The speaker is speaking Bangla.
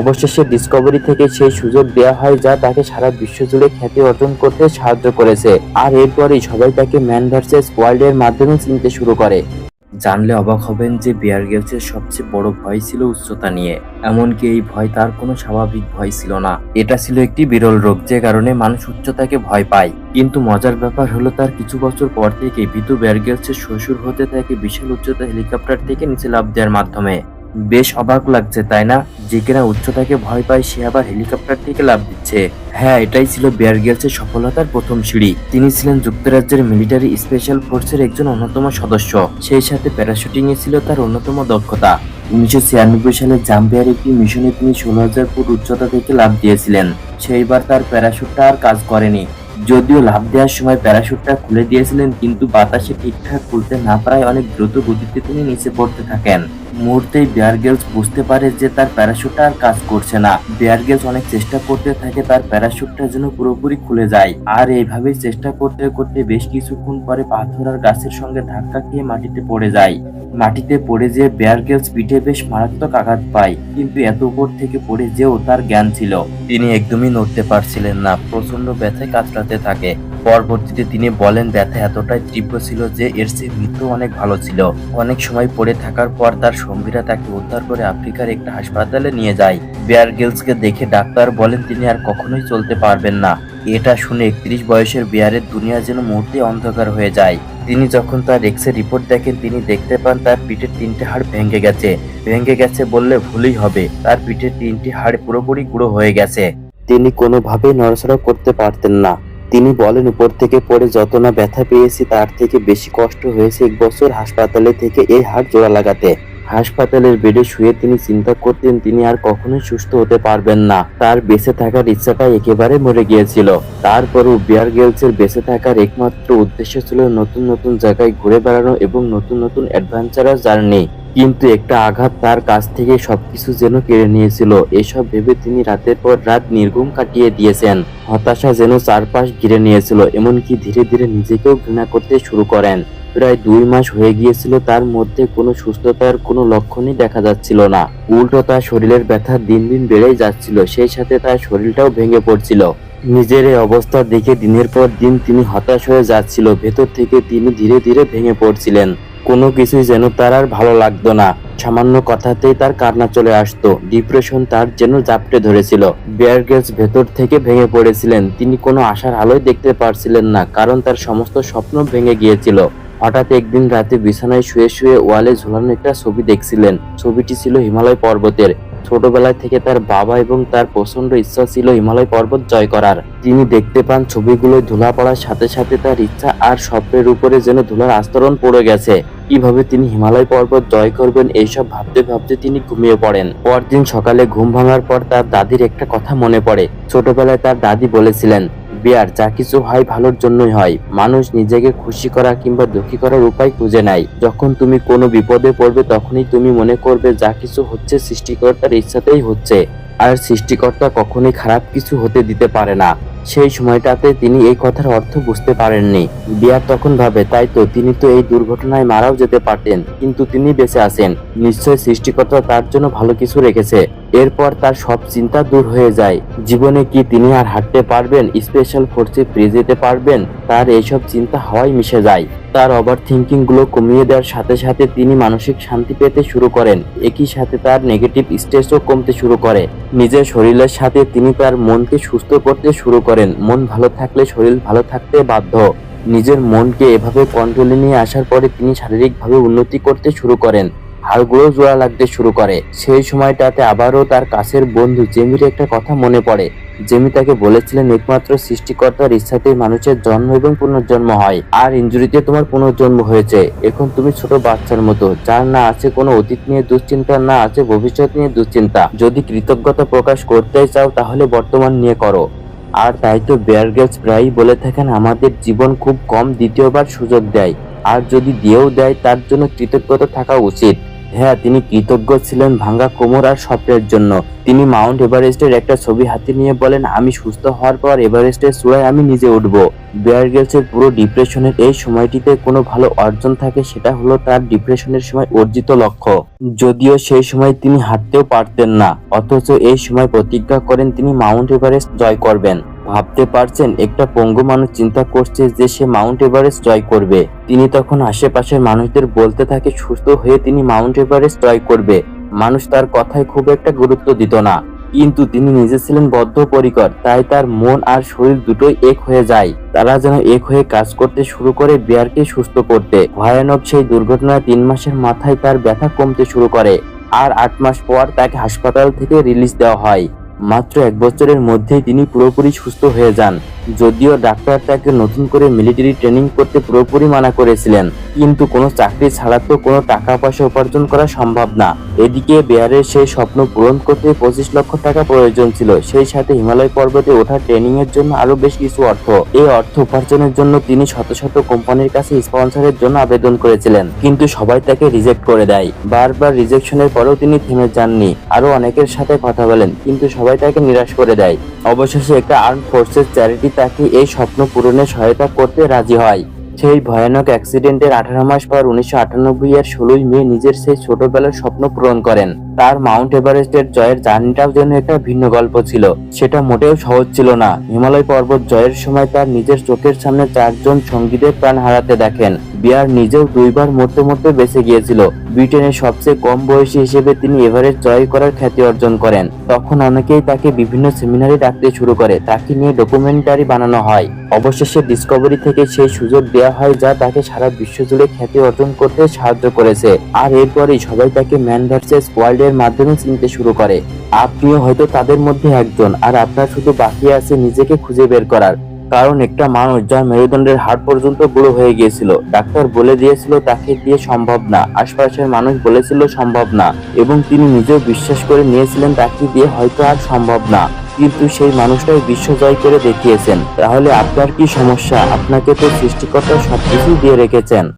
অবশেষে ডিসকভারি থেকে সেই সুযোগ দেওয়া হয় যা তাকে সারা বিশ্ব জুড়ে খ্যাতি অর্জন করতে সাহায্য করেছে। আর এরপরই সবাই তাকে ম্যান ভার্সেস ওয়ার্ল্ড এর মাধ্যমে চিনতে শুরু করে। জানলে অবাক হবেন যে বিয়ার গেলসের সবচেয়ে বড় ভয় ছিল উচ্চতা নিয়ে। এমনকি এই ভয় তার কোনো স্বাভাবিক ভয় ছিল না। এটা ছিল একটি বিরল রোগ যে কারণে মানুষ উচ্চতাকে ভয় পায়। কিন্তু মজার ব্যাপার হলো তার কিছু বছর পর থেকে ভিতু বিয়ার গেলসের শ্বশুর হতে থাকে বিশাল উচ্চতা হেলিকপ্টার থেকে নিচে লাভ দেওয়ার মাধ্যমে। বেশ অবাক লাগছে, তাই না? যে কিনা উচ্চতাকে ভয় পায়, সে আবার হেলিকপ্টার থেকে লাভ দিচ্ছে। হ্যাঁ এটাই ছিল বেয়ার গেলসের সফলতার প্রথম সিঁড়ি। তিনি ছিলেন যুক্তরাজ্যের মিলিটারি স্পেশাল ফোর্সের একজন অন্যতম সদস্য। সেই সাথে প্যারাশুটিং এ ছিল তার অন্যতম দক্ষতা। উনিশশো ছিয়ানব্বই সালে জাম্বিয়ার একটি মিশনে তিনি ষোলো হাজার ফুট উচ্চতা থেকে লাভ দিয়েছিলেন। সেইবার তার প্যারাশুটটা আর কাজ করেনি। যদিও লাভ দেওয়ার সময় প্যারাশুটটা খুলে দিয়েছিলেন, কিন্তু বাতাসে ঠিকঠাক খুলতে না পারায় অনেক দ্রুত গতিতে তিনি নিচে পড়তে থাকেন। মুহূর্তেই বেয়ার গেলস বুঝতে পারে যে তার প্যারাশুটটা আর কাজ করছে না। বেয়ার গেলস অনেক চেষ্টা করতে থাকে, তার প্যারাশুটটা যেন পুরোপুরি খুলে যায়। আর এইভাবেই চেষ্টা করতে করতে বেশ কিছুক্ষণ পরে পাথর আর গাছের সঙ্গে ধাক্কা খেয়ে মাটিতে পড়ে যায়। মাটিতে পড়ে যেয়ে বেয়ার গেলস পিঠে বেশ মারাত্মক আঘাত পায়, কিন্তু এত উপর থেকে পড়ে যেও তার জ্ঞান ছিল। তিনি একদমই নড়তে পারছিলেন না প্রচণ্ড ব্যথায় কাতরাতে থাকে। পরবর্তীতে তিনি বলেন, ব্যথা এতটাই তীব্র ছিল যে এর চেয়ে মৃত্যু অনেক ভালো ছিল। অনেক সময় পড়ে থাকার পর তার সঙ্গীরা তাকে উদ্ধার করে আফ্রিকার একটা হাসপাতালে নিয়ে যায়। বেয়ার গেলসকে দেখে ডাক্তার বলেন, তিনি আর কখনোই চলতে পারবেন না। এটা শুনে একত্রিশ বয়সের বিয়ারের দুনিয়া যেন মুহূর্তে অন্ধকার হয়ে যায়। তিনি যখন তার এক্স রিপোর্ট দেখেন, তিনি দেখতে পান তার পিঠের তিনটে হাড় ভেঙে গেছে। ভেঙে গেছে বললে ভুলই হবে। তার পিঠের তিনটি হাড় পুরোপুরি গুঁড়ো হয়ে গেছে। তিনি কোনোভাবেই নড়াচড়া করতে পারতেন না। তিনি বলেন, উপর থেকে পড়ে যত না ব্যথা পেয়েছি, তার থেকে বেশি কষ্ট হয়েছে এক বছর হাসপাতালে থেকে এই হাড় জোড়া লাগাতে। হাসপাতালের বেডে শুয়ে তিনি চিন্তা করতেন তিনি আর কখনোই সুস্থ হতে পারবেন না। তার বেঁচে থাকার ইচ্ছাটা একেবারে মরে গিয়েছিল। তারপরও বিয়ার গেলসের বেঁচে থাকার একমাত্র উদ্দেশ্য ছিল নতুন নতুন জায়গায় ঘুরে বেড়ানো এবং নতুন নতুন অ্যাডভেঞ্চারাস জার্নি। কিন্তু একটা আঘাত তার কাছ থেকে সবকিছু যেন কেড়ে নিয়েছিল। এসব ভেবে তিনি রাতের পর রাত নির্ঘুম কাটিয়ে দিয়েছেন। হতাশা যেন চারপাশ ঘিরে নিয়েছিল, এমনকি ধীরে ধীরে নিজেকেও ঘৃণা করতে শুরু করেন। প্রায় দুই মাস হয়ে গিয়েছিল তার মধ্যে কোনো সুস্থতার কোনো লক্ষণই দেখা যাচ্ছিল না। উল্টো তার শরীরের ব্যথা দিন দিন বেড়েই যাচ্ছিল, সেই সাথে তার শরীরটাও ভেঙে পড়ছিল। নিজের এই অবস্থা দেখে দিনের পর দিন তিনি হতাশ হয়ে যাচ্ছিল, ভেতর থেকে তিনি ধীরে ধীরে ভেঙে পড়ছিলেন। কোনো কিছুই যেন তার আর ভালো লাগতো না। সামান্য কথাতেই তার কান্না চলে আসতো, ডিপ্রেশন তার যেন জাপটে ধরেছিল। বেয়ার গেলস ভেতর থেকে ভেঙে পড়েছিলেন, তিনি কোনো আশার আলোয় দেখতে পারছিলেন না, কারণ তার সমস্ত স্বপ্ন ভেঙে গিয়েছিল। হঠাৎ একদিন রাতে বিছানায় শুয়ে শুয়ে ওয়ালে ঝুলানো একটা ছবি দেখছিলেন। ছবিটি ছিল হিমালয় পর্বতের। ছোটবেলায় থেকে তার বাবা এবং তার প্রচণ্ড ইচ্ছা ছিল হিমালয় পর্বত জয় করার। তিনি দেখতে পান ছবিগুলো ধুলা পড়ার সাথে সাথে তার ইচ্ছা আর স্বপ্নের উপরে যেন ধুলার আস্তরণ পড়ে গেছে। কীভাবে তিনি হিমালয় পর্বত জয় করবেন এইসব ভাবতে ভাবতে তিনি ঘুমিয়ে পড়েন। পরদিন সকালে ঘুম ভাঙার পর তার দাদির একটা কথা মনে পড়ে। ছোটবেলায় তার দাদি বলেছিলেন বিয়ার যা কিছু হয় ভালোর জন্যই হয়। মানুষ নিজেকে খুশি করা কিংবা দুঃখী করার উপায় খুঁজে নেয়। যখন তুমি কোনো বিপদে পড়বে, তখনই তুমি মনে করবে যা কিছু হচ্ছে সৃষ্টিকর্তার ইচ্ছাতেই হচ্ছে। আর সৃষ্টিকর্তা কখনোই খারাপ কিছু হতে দিতে পারে না। সেই সময়টাতে তিনি এই কথার অর্থ বুঝতে পারেননি। বিয়ার তখন ভাবে, তাই তো, তিনি তো এই দুর্ঘটনায় মারাও যেতে পারতেন। কিন্তু তিনি বেঁচে আছেন। নিশ্চয় সৃষ্টিকর্তা তার জন্য ভালো কিছু রেখেছে। এরপর তার সব চিন্তা দূর হয়ে যায়। জীবনে কি তিনি আর হাঁটতে পারবেন? স্পেশাল ফোর্সে ফিরে যেতে পারবেন? তার এইসব চিন্তা হাওয়ায় মিশে যায়। তার ওভার থিঙ্কিংগুলো কমিয়ে দেওয়ার সাথে সাথে তিনি মানসিক শান্তি পেতে শুরু করেন। একই সাথে তার নেগেটিভ স্ট্রেসও কমতে শুরু করে। নিজের শরীরের সাথে তিনি তার মনকে সুস্থ করতে শুরু করেন। মন ভালো থাকলে শরীর ভালো থাকতে বাধ্য। নিজের মনকে এভাবে কন্ট্রোলে নিয়ে আসার পরে তিনি শারীরিকভাবে উন্নতি করতে শুরু করেন। হাড়গুলো জোড়া লাগতে শুরু করে। সেই সময়টাতে আবারও তার কাছের বন্ধু জেমির একটা কথা মনে পড়ে। জেমি তাকে বলেছিলেন, একমাত্র সৃষ্টিকর্তার ইচ্ছাতেই মানুষের জন্ম এবং পুনর্জন্ম হয়। আর ইঞ্জুরিতে তোমার পুনর্জন্ম হয়েছে। এখন তুমি ছোট বাচ্চার মতো। যার না আছে কোনো অতীত নিয়ে দুশ্চিন্তা, না আছে ভবিষ্যৎ নিয়ে দুশ্চিন্তা। যদি কৃতজ্ঞতা প্রকাশ করতে চাও, তাহলে বর্তমান নিয়ে করো। আর তাই তো বেয়ার গেলস প্রায়ই বলে থাকেন, আমাদের জীবন খুব কম দ্বিতীয়বার সুযোগ দেয়। আর যদি দিয়েও দেয়, তার জন্য কৃতজ্ঞতা থাকা উচিত। হ্যাঁ তিনি কৃতজ্ঞ ছিলেন ভাঙ্গা কোমর আর স্বপ্নের জন্য। তিনি মাউন্ট এভারেস্টের একটা ছবি হাতে নিয়ে বলেন, আমি সুস্থ হওয়ার পর এভারেস্টের চূড়ায় আমি নিজে উঠব। বেয়ার গেলসের পুরো ডিপ্রেশনের এই সময়টিতে কোনো ভালো অর্জন থাকে, সেটা হলো তার ডিপ্রেশনের সময় অর্জিত লক্ষ্য। যদিও সেই সময় তিনি হাঁটতেও পারতেন না, অথচ এই সময় প্রতিজ্ঞা করেন তিনি মাউন্ট এভারেস্ট জয় করবেন। ভাবতে পারছেন, একটা পঙ্গু মানুষ চিন্তা করছে যে সে মাউন্ট এভারেস্ট জয় করবে। তিনি তখন আশেপাশের মানুষদের বলতে থাকে, সুস্থ হয়ে তিনি মাউন্ট এভারেস্ট জয় করবে। মানুষ তার কথায় খুব একটা গুরুত্ব দিত না। কিন্তু তিনি নিজে ছিলেন বদ্ধপরিকর, তাই তার মন আর শরীর দুটোই এক হয়ে যায়। তারা যেন এক হয়ে কাজ করতে শুরু করে বিয়ারকে সুস্থ করতে। ভয়ানক সেই দুর্ঘটনায় তিন মাসের মাথায় তার ব্যথা কমতে শুরু করে। আর আট মাস পর তাকে হাসপাতাল থেকে রিলিজ দেওয়া হয়। মাত্র এক বছরের মধ্যেই তিনি পুরোপুরি সুস্থ হয়ে যান। যদিও ডাক্তার তাকে নতুন করে মিলিটারি ট্রেনিং করতে পুরোপুরি মানা করেছিলেন, কিন্তু কোনো চাকরি ছাড়া তো কোনো টাকা পয়সা উপার্জন করা সম্ভব না। এদিকে বেয়ারের সেই স্বপ্ন পূরণ করতে পঁচিশ লক্ষ টাকা প্রয়োজন ছিল, সেই সাথে হিমালয় পর্বতে ওঠা ট্রেনিং এর জন্য আরও বেশ কিছু অর্থ। এই অর্থ উপার্জনের জন্য তিনি শত শত কোম্পানির কাছে স্পন্সরের জন্য আবেদন করেছিলেন, কিন্তু সবাই তাকে রিজেক্ট করে দেয়। বারবার রিজেকশনের পরেও তিনি থেমে যাননি। আরও অনেকের সাথে কথা বলেন, কিন্তু সবাই তাকে নিরাশ করে দেয়। অবশেষে একটা আর্ম ফোর্সেস চ্যারিটি তাকে এই স্বপ্ন পূরণে সহায়তা করতে রাজি হয়। সেই ভয়ানক অ্যাক্সিডেন্টের আঠারো মাস পর উনিশশো আটানব্বই এর ষোলোই মে নিজের সেই ছোটবেলার স্বপ্ন পূরণ করেন। তার মাউন্ট এভারেস্টের জয়ের জার্নিটাও যেন একটা ভিন্ন গল্প ছিল। সেটা মোটেও সহজ ছিল না। হিমালয় পর্বত জয়ের সময় তার নিজের চোখের সামনে চারজন সঙ্গীদের প্রাণ হারাতে দেখেন। বিয়ার নিজেও দুইবার মরতে মরতে বেঁচে গিয়েছিল। ব্রিটেনের সবচেয়ে কম বয়সী হিসেবে তিনি এভারেস্ট জয় করার খ্যাতি অর্জন করেন। তখন অনেকেই তাকে বিভিন্ন সেমিনারে ডাকতে শুরু করে। তাকে নিয়ে ডকুমেন্টারি বানানো হয়। অবশেষে ডিসকভারি থেকে সেই সুযোগ দেওয়া হয় যা তাকে সারা বিশ্ব জুড়ে খ্যাতি অর্জন করতে সাহায্য করেছে। আর এরপরেই সবাই তাকে ম্যান ভার্সেস ওয়ার্ল্ড এর মাধ্যমে চিনতে শুরু করে। আপনিও হয়তো তাদের মধ্যে একজন, আর আপনার শুধু বাকি আছে নিজেকে খুঁজে বের করার। কারণ একটা মানুষ যার মেরুদণ্ডের হাড় পর্যন্ত গুঁড়ো হয়ে গিয়েছিল। ডাক্তার বলে দিয়েছিল, তাকে দিয়ে সম্ভব না। আশপাশের মানুষ বলেছিল, সম্ভব না। এবং তিনি নিজেও বিশ্বাস করে নিয়েছিলেন, তাকে দিয়ে হয়তো আর সম্ভব না। কিন্তু সেই মানুষটাই বিশ্ব জয় করে দেখিয়েছেন। তাহলে আপনার কি সমস্যা? আপনাকে তো সৃষ্টিকর্তা সবকিছু দিয়ে রেখেছেন।